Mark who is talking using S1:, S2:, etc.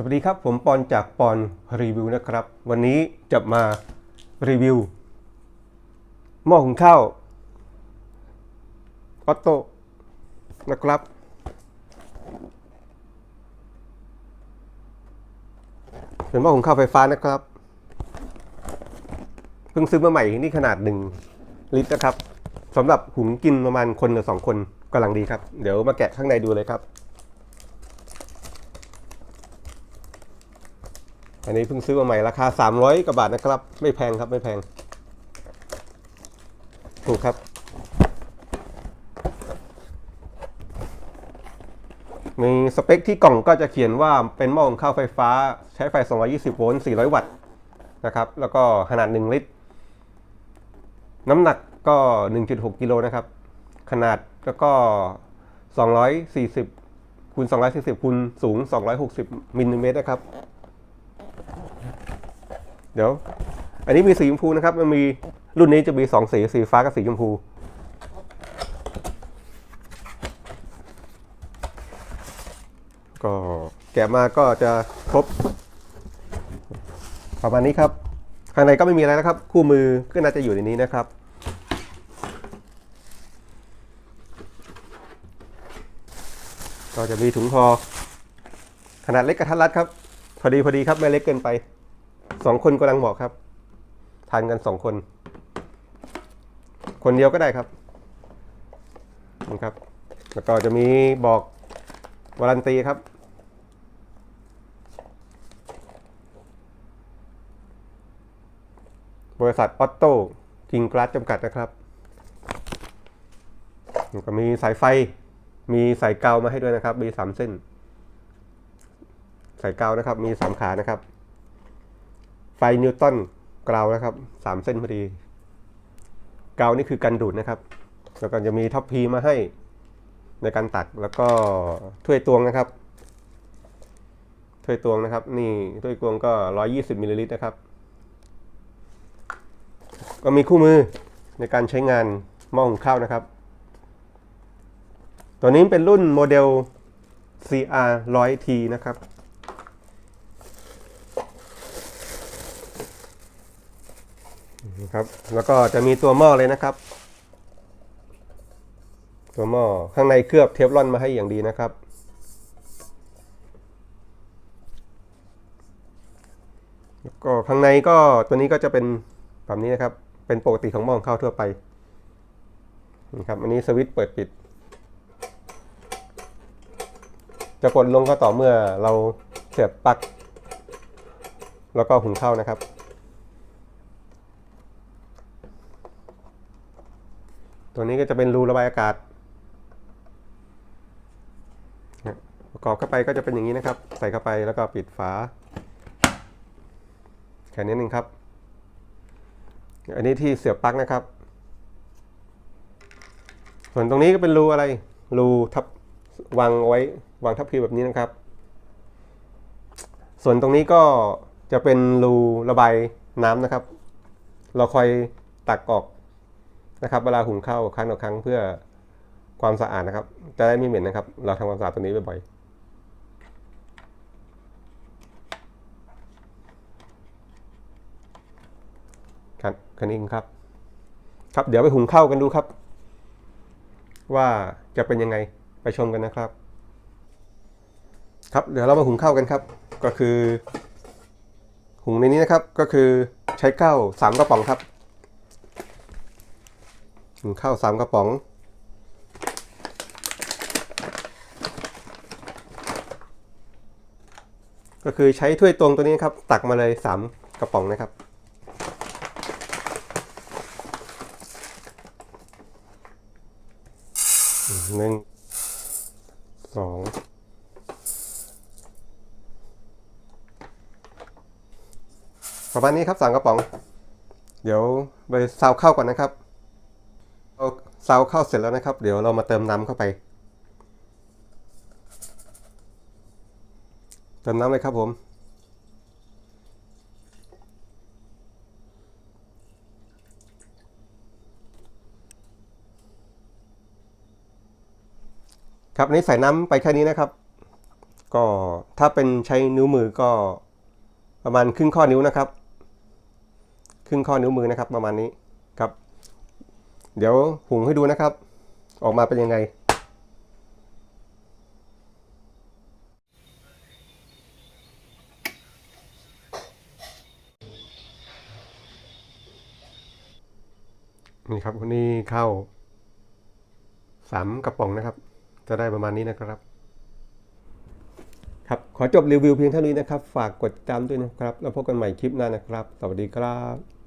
S1: สวัสดีครับ ผมปอนจากปอนรีวิวนะครับ วันนี้จะมารีวิวหม้อหุงข้าวออโต้นะครับ เป็นหม้อหุงข้าวไฟฟ้านะครับ เพิ่งซื้อมาใหม่นี่ขนาดหนึ่งลิตรนะครับสำหรับหุงกินประมาณคนหรือสองคนกำลังดีครับ เดี๋ยวมาแกะข้างในดูเลยครับ อันนี้เพิ่งซื้อมาใหม่ราคา 300กว่าบาทนะครับ ไม่แพงครับไม่แพง ถูกครับ มีสเปคที่กล่องก็จะเขียนว่าเป็นหม้อหุงข้าวไฟฟ้าใช้ไฟ 220 โวลต์ 400 วัตต์นะครับ แล้วก็ขนาด 1 ลิตร น้ำหนักก็ 1.6 กิโลนะครับ ขนาดแล้วก็ 240คูณ240คูณสูง 260มิลลิเมตรนะครับ เดี๋ยว อันนี้มีสีชมพูนะครับ มันมีรุ่นนี้จะมีสองสี สีฟ้ากับสีชมพู ก็แกะมาก็จะครบ ประมาณนี้ครับ ข้างในก็ไม่มีอะไรแล้วครับ คู่มือก็น่าจะอยู่ในนี้นะครับก็จะมีถุงพอ ขนาดเล็กกระทัดรัดครับ พอดีพอดีครับ ไม่เล็กเกินไป สองคนกำลังเหมาะครับ ทานกันสองคน คนเดียวก็ได้ครับนะครับ แล้วก็จะมีบอกวารันตีครับ บริษัทออตโต้กิงกราสจำกัดนะครับแล้วก็มีสายไฟ มีสายเกาวมาให้ด้วยนะครับ มีสามเส้น สายเกาวนะครับ มีสามขานะครับ ไฟนิวตันกราวนะครับสามเส้นพอดีกราวนี่คือกันดูดนะครับ แล้วก็จะมีท็อปพีมาให้ในการตักแล้วก็ถ้วยตวงนะครับ ถ้วยตวงนะครับ นี่ถ้วยตวงก็ 120มิลลิลิตรนะครับ ก็มีคู่มือในการใช้งานหม้อหุงข้าวนะครับ ตัวนี้เป็นรุ่นโมเดล CR 100T นะครับ ครับ แล้วก็จะมีตัวหม้อเลยนะครับ ตัวหม้อข้างในเคลือบเทฟลอนมาให้อย่างดีนะครับแล้วก็ข้างในก็ตัวนี้ก็จะเป็นแบบนี้นะครับ เป็นปกติของหม้อของข้าวทั่วไปนะครับอันนี้สวิตช์เปิดปิด จะกดลงก็ต่อเมื่อเราเสียบปลั๊กแล้วก็หุงข้าวนะครับ ตัวนี้ก็จะเป็นรูระบายอากาศประกอบเข้าไปก็จะเป็นอย่างนี้นะครับ ใส่เข้าไปแล้วก็ปิดฝาแค่นี้นึงครับ อันนี้ที่เสียบปลั๊กนะครับ ส่วนตรงนี้ก็เป็นรูอะไร รูทับวางไว้วางทับพีแบบนี้นะครับ ส่วนตรงนี้ก็จะเป็นรูระบายน้ำนะครับ เราคอยตักออก นะครับ เวลาหุงข้าวครั้งต่อครั้งเพื่อความสะอาดนะครับ จะได้ไม่เหม็นนะครับ เราทำความสะอาดตรงนี้บ่อยๆครับคันนี้ครับ ครับ เดี๋ยวไปหุงข้าวกันดูครับ ว่าจะเป็นยังไงไปชมกันนะครับ ครับเดี๋ยวเรามาหุงข้าวกันครับ ก็คือ หุงในนี้นะครับก็คือใช้ข้าวสามกระป๋องครับ ข้าวสามกระป๋อง ก็คือใช้ถ้วยตวงตัวนี้ครับ ตักมาเลยสามกระป๋องนะครับหนึ่งสองประมาณนี้ครับสามกระป๋อง เดี๋ยวไปซาวข้าวก่อนนะครับ เอาซาวข้าเสร็จแล้วนะครับ เดี๋ยวเรามาเติมน้ำเข้าไป เติมน้ำเลยครับผมครับนนี้ใส่น้ำไปแค่นี้นะครับ ก็ถ้าเป็นใช้นิ้วมือก็ประมาณครึ่งข้อนิ้วนะครับ ครึ่งข้อนิ้วมือนะครับ ประมาณนี้ครับ เดี๋ยวหุงให้ดูนะครับ ออกมาเป็นยังไง นี่ครับนนี้เข้าสามกระป๋องนะครับ จะได้ประมาณนี้นะครับ ครับ ขอจบรีวิวเพียงเท่านี้นะครับ ฝากกดติดตามด้วยนะครับ แล้วพบกันใหม่คลิปหน้านะครับ สวัสดีครับ